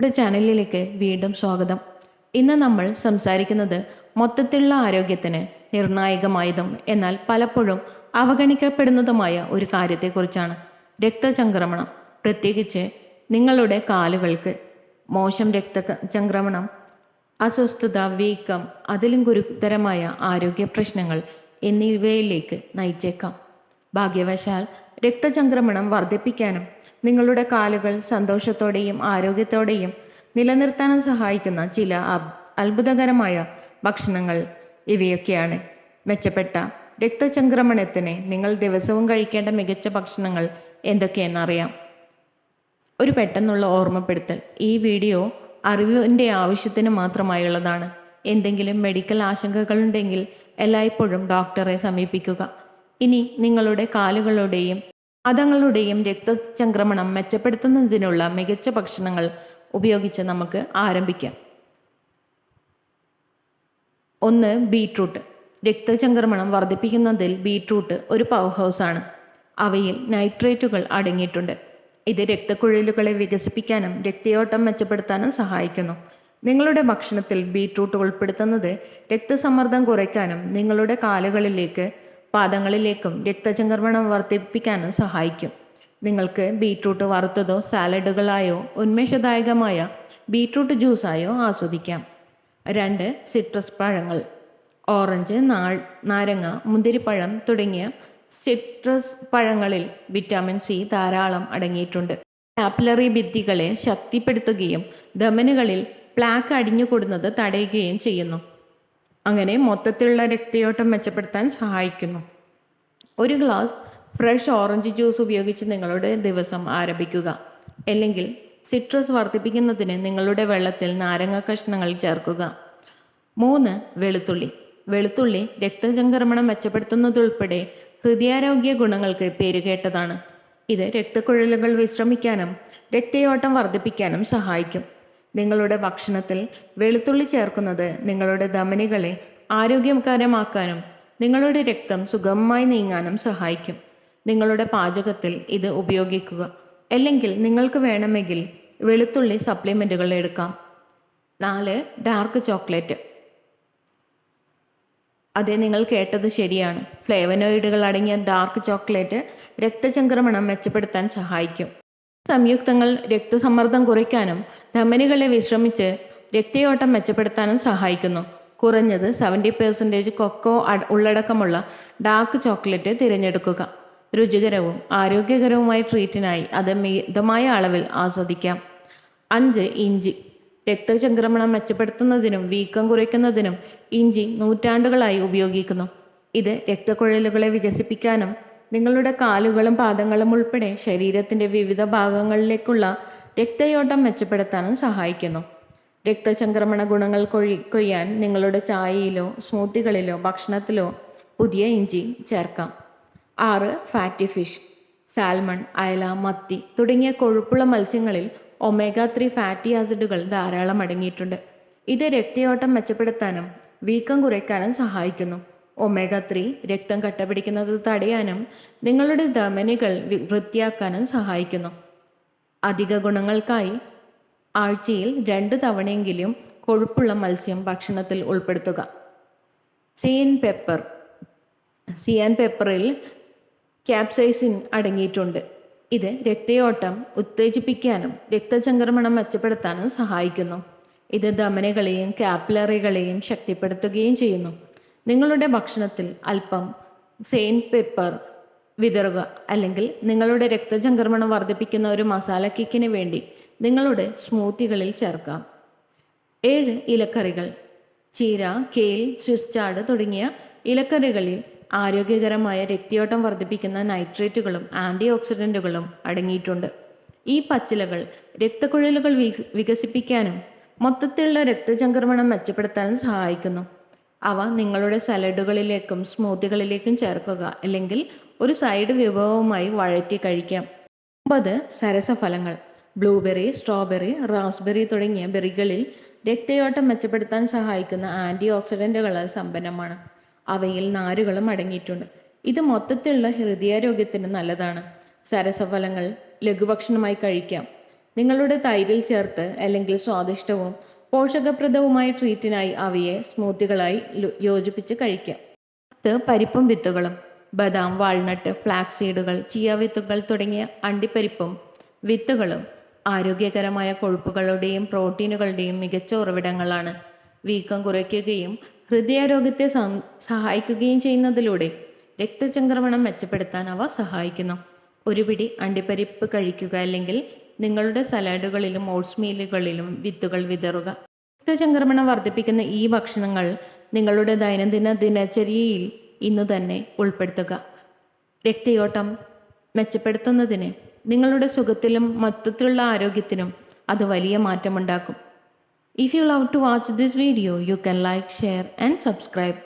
നമ്മുടെ ചാനലിലേക്ക് വീണ്ടും സ്വാഗതം. ഇന്ന് നമ്മൾ സംസാരിക്കുന്നത് മൊത്തത്തിലുള്ള ആരോഗ്യത്തിന് നിർണായകമായതും എന്നാൽ പലപ്പോഴും അവഗണിക്കപ്പെടുന്നതുമായ ഒരു കാര്യത്തെക്കുറിച്ചാണ്. രക്തചംക്രമണം പ്രത്യേകിച്ച് നിങ്ങളുടെ കാലുകൾക്ക് മോശം രക്തചംക്രമണം അസ്വസ്ഥത വീക്കം അതിലും ഗുരുതരമായ ആരോഗ്യ പ്രശ്നങ്ങൾ എന്നിവയിലേക്ക് നയിച്ചേക്കാം. ഭാഗ്യവശാൽ രക്തചംക്രമണം വർദ്ധിപ്പിക്കാനും നിങ്ങളുടെ കാലുകൾ സന്തോഷത്തോടെയും ആരോഗ്യത്തോടെയും നിലനിർത്താനും സഹായിക്കുന്ന ചില അത്ഭുതകരമായ ഭക്ഷണങ്ങൾ ഇവയൊക്കെയാണ്. മെച്ചപ്പെട്ട രക്തചംക്രമണത്തിന് നിങ്ങൾ ദിവസവും കഴിക്കേണ്ട മികച്ച ഭക്ഷണങ്ങൾ എന്തൊക്കെയെന്നറിയാം. ഒരു പെട്ടെന്നുള്ള ഓർമ്മപ്പെടുത്തൽ. ഈ വീഡിയോ അറിവിന്റെ ആവശ്യത്തിന് മാത്രമായുള്ളതാണ്. എന്തെങ്കിലും മെഡിക്കൽ ആശങ്കകളുണ്ടെങ്കിൽ എല്ലായ്പ്പോഴും ഡോക്ടറെ സമീപിക്കുക. ഇനി നിങ്ങളുടെ കാലുകളുടെയും അതങ്ങളുടെയും രക്തചംക്രമണം മെച്ചപ്പെടുത്തുന്നതിനുള്ള മികച്ച ഭക്ഷണങ്ങൾ ഉപയോഗിച്ച് നമുക്ക് ആരംഭിക്കാം. ഒന്ന് ബീട്രൂട്ട്. രക്തചംക്രമണം വർദ്ധിപ്പിക്കുന്നതിൽ ബീട്രൂട്ട് ഒരു പവർ ഹൗസാണ് അവയിൽ നൈട്രേറ്റുകൾ അടങ്ങിയിട്ടുണ്ട്. ഇത് രക്തക്കുഴലുകളെ വികസിപ്പിക്കാനും രക്തയോട്ടം മെച്ചപ്പെടുത്താനും സഹായിക്കുന്നു. നിങ്ങളുടെ ഭക്ഷണത്തിൽ ബീട്രൂട്ട് ഉൾപ്പെടുത്തുന്നത് രക്തസമ്മർദ്ദം കുറയ്ക്കാനും നിങ്ങളുടെ കാലുകളിലേക്ക് പാദങ്ങളിലേക്കും രക്തചംക്രമണം വർദ്ധിപ്പിക്കാനും സഹായിക്കും. നിങ്ങൾക്ക് ബീട്രൂട്ട് വറുത്തതോ സാലഡുകളായോ ഉന്മേഷദായകമായ ബീട്രൂട്ട് ജ്യൂസായോ ആസ്വദിക്കാം. രണ്ട് സിട്രസ് പഴങ്ങൾ. ഓറഞ്ച് നാരങ്ങ മുന്തിരിപ്പഴം തുടങ്ങിയ സിട്രസ് പഴങ്ങളിൽ വിറ്റാമിൻ സി ധാരാളം അടങ്ങിയിട്ടുണ്ട്. കാപ്പിലറി ഭിത്തികളെ ശക്തിപ്പെടുത്തുകയും ധമനുകളിൽ പ്ലാക്ക് അടിഞ്ഞുകൂടുന്നത് തടയുകയും ചെയ്യുന്നു. അങ്ങനെ മൊത്തത്തിലുള്ള രക്തയോട്ടം മെച്ചപ്പെടുത്താൻ സഹായിക്കുന്നു. ഒരു ഗ്ലാസ് ഫ്രഷ് ഓറഞ്ച് ജ്യൂസ് ഉപയോഗിച്ച് നിങ്ങളുടെ ദിവസം ആരംഭിക്കുക. അല്ലെങ്കിൽ സിട്രസ് വർദ്ധിപ്പിക്കുന്നതിന് നിങ്ങളുടെ വെള്ളത്തിൽ നാരങ്ങ കഷ്ണങ്ങൾ ചേർക്കുക. മൂന്ന് വെളുത്തുള്ളി. വെളുത്തുള്ളി രക്തചംക്രമണം മെച്ചപ്പെടുത്തുന്നതുൾപ്പെടെ ഹൃദയാരോഗ്യ ഗുണങ്ങൾക്ക് പേരുകേട്ടതാണ് ഇത് രക്തക്കുഴലുകൾ വിശ്രമിക്കാനും രക്തയോട്ടം വർദ്ധിപ്പിക്കാനും സഹായിക്കും. നിങ്ങളുടെ ഭക്ഷണത്തിൽ വെളുത്തുള്ളി ചേർക്കുന്നത് നിങ്ങളുടെ ധമനികളെ ആരോഗ്യകരമാക്കാനും നിങ്ങളുടെ രക്തം സുഗമമായി നീങ്ങാനും സഹായിക്കും. നിങ്ങളുടെ പാചകത്തിൽ ഇത് ഉപയോഗിക്കുക. അല്ലെങ്കിൽ നിങ്ങൾക്ക് വേണമെങ്കിൽ വെളുത്തുള്ളി സപ്ലിമെന്റുകൾ എടുക്കാം. നാല് ഡാർക്ക് ചോക്ലേറ്റ് അതെ നിങ്ങൾ കേട്ടത് ശരിയാണ്. ഫ്ലേവനോയിഡുകൾ അടങ്ങിയ ഡാർക്ക് ചോക്ലേറ്റ് രക്തചംക്രമണം മെച്ചപ്പെടുത്താൻ സഹായിക്കും. സംയുക്തങ്ങൾ രക്തസമ്മർദ്ദം കുറയ്ക്കാനും ധമനികളെ വിശ്രമിച്ച് രക്തയോട്ടം മെച്ചപ്പെടുത്താനും സഹായിക്കുന്നു. കുറഞ്ഞത് സെവന്റി പെർസെന്റേജ് കൊക്കോ ഉള്ളടക്കമുള്ള ഡാർക്ക് ചോക്ലേറ്റ് തിരഞ്ഞെടുക്കുക. രുചികരവും ആരോഗ്യകരവുമായ ട്രീറ്റിനായി അത് മിതമായ അളവിൽ ആസ്വദിക്കാം. അഞ്ച് ഇഞ്ചി. രക്തചംക്രമണം മെച്ചപ്പെടുത്തുന്നതിനും വീക്കം കുറയ്ക്കുന്നതിനും ഇഞ്ചി നൂറ്റാണ്ടുകളായി ഉപയോഗിക്കുന്നു. ഇത് രക്തക്കുഴലുകളെ വികസിപ്പിക്കാനും നിങ്ങളുടെ കാലുകളും പാദങ്ങളും ഉൾപ്പെടെ ശരീരത്തിന്റെ വിവിധ ഭാഗങ്ങളിലേക്കുള്ള രക്തയോട്ടം മെച്ചപ്പെടുത്താനും സഹായിക്കുന്നു. രക്തചംക്രമണ ഗുണങ്ങൾ കൊഴി കൊയ്യാൻ നിങ്ങളുടെ ചായയിലോ സ്മൂത്തികളിലോ ഭക്ഷണത്തിലോ പുതിയ ഇഞ്ചി ചേർക്കാം. ആറ് ഫാറ്റി ഫിഷ് സാൽമൺ അയല മത്തി തുടങ്ങിയ കൊഴുപ്പുള്ള മത്സ്യങ്ങളിൽ ഒമേഗ ത്രീ ഫാറ്റി ആസിഡുകൾ ധാരാളം അടങ്ങിയിട്ടുണ്ട്. ഇത് രക്തയോട്ടം മെച്ചപ്പെടുത്താനും വീക്കം കുറയ്ക്കാനും സഹായിക്കുന്നു. ഒമേഗ ത്രീ രക്തം കട്ടപിടിക്കുന്നത് തടയാനും നിങ്ങളുടെ ധമനികൾ വൃത്തിയാക്കാനും സഹായിക്കുന്നു. അധിക ഗുണങ്ങൾക്കായി ആഴ്ചയിൽ രണ്ട് തവണയെങ്കിലും കൊഴുപ്പുള്ള മത്സ്യം ഭക്ഷണത്തിൽ ഉൾപ്പെടുത്തുക. സിയൻ പെപ്പർ സിയാൻ പെപ്പറിൽ ക്യാപ്സൈസിൻ അടങ്ങിയിട്ടുണ്ട്. ഇത് രക്തയോട്ടം ഉത്തേജിപ്പിക്കാനും രക്തചംക്രമണം മെച്ചപ്പെടുത്താനും സഹായിക്കുന്നു. ഇത് ധമനികളെയും കാപ്പിലറികളെയും ശക്തിപ്പെടുത്തുകയും ചെയ്യുന്നു. നിങ്ങളുടെ ഭക്ഷണത്തിൽ അല്പം സെയിൻ പെപ്പർ വിതറുക അല്ലെങ്കിൽ നിങ്ങളുടെ രക്തചംക്രമണം വർദ്ധിപ്പിക്കുന്ന ഒരു മസാല കിക്കിന് വേണ്ടി നിങ്ങളുടെ സ്മൂത്തികളിൽ ചേർക്കാം. ഏഴ് ഇലക്കറികൾ ചീര കേൽ സ്വിസ്ചാഡ് തുടങ്ങിയ ഇലക്കറികളിൽ ആരോഗ്യകരമായ രക്തയോട്ടം വർദ്ധിപ്പിക്കുന്ന നൈട്രേറ്റുകളും ആന്റി ഓക്സിഡന്റുകളും അടങ്ങിയിട്ടുണ്ട്. ഈ പച്ചിലകൾ രക്തക്കുഴലുകൾ വികസിപ്പിക്കാനും മൊത്തത്തിലുള്ള രക്തചംക്രമണം മെച്ചപ്പെടുത്താനും സഹായിക്കുന്നു. അവ നിങ്ങളുടെ സലഡുകളിലേക്കും സ്മൂത്തികളിലേക്കും ചേർക്കുക. അല്ലെങ്കിൽ ഒരു സൈഡ് വിഭവവുമായി വഴറ്റി കഴിക്കാം. ഒമ്പത് സരസഫലങ്ങൾ. ബ്ലൂബെറി സ്ട്രോബെറി റാസ്ബെറി തുടങ്ങിയ ബെറികളിൽ രക്തയോട്ടം മെച്ചപ്പെടുത്താൻ സഹായിക്കുന്ന ആന്റി ഓക്സിഡന്റുകളാൽ സമ്പന്നമാണ്. അവയിൽ നാരുകളും അടങ്ങിയിട്ടുണ്ട്. ഇത് മൊത്തത്തിലുള്ള ഹൃദയാരോഗ്യത്തിന് നല്ലതാണ്. സരസഫലങ്ങൾ ലഘുഭക്ഷണമായി കഴിക്കാം. നിങ്ങളുടെ തൈരിൽ ചേർത്ത് അല്ലെങ്കിൽ സ്വാദിഷ്ടവും പോഷകപ്രദവുമായ ട്രീറ്റിനായി അവയെ സ്മൂത്തികളായി യോജിപ്പിച്ച് കഴിക്കാം. ഇത് പരിപ്പും വിത്തുകളും ബദാം വാൾനട്ട് ഫ്ലാക്സ് സീഡുകൾ ചിയ വിത്തുകൾ തുടങ്ങിയ അണ്ടിപ്പരിപ്പും വിത്തുകളും ആരോഗ്യകരമായ കൊഴുപ്പുകളുടെയും പ്രോട്ടീനുകളുടെയും മികച്ച ഉറവിടങ്ങളാണ്. വീക്കം കുറയ്ക്കുകയും ഹൃദയാരോഗ്യത്തെ സഹായിക്കുകയും ചെയ്യുന്നതിലൂടെ രക്തചംക്രമണം മെച്ചപ്പെടുത്താൻ അവ സഹായിക്കുന്നു. ഒരു പിടി അണ്ടിപ്പരിപ്പ് കഴിക്കുക അല്ലെങ്കിൽ നിങ്ങളുടെ സലാഡുകളിലും ഓട്സ് മീലുകളിലും വിത്തുകൾ വിതറുക. രക്തചംക്രമണം വർദ്ധിപ്പിക്കുന്ന ഈ ഭക്ഷണങ്ങൾ നിങ്ങളുടെ ദൈനംദിന ദിനചര്യയിൽ ഇന്നു തന്നെ ഉൾപ്പെടുത്തുക. രക്തയോട്ടം മെച്ചപ്പെടുത്തുന്നതിന് നിങ്ങളുടെ സുഖത്തിലും മൊത്തത്തിലുള്ള ആരോഗ്യത്തിനും അത് വലിയ മാറ്റമുണ്ടാക്കും. If you love to watch this video you can like share and subscribe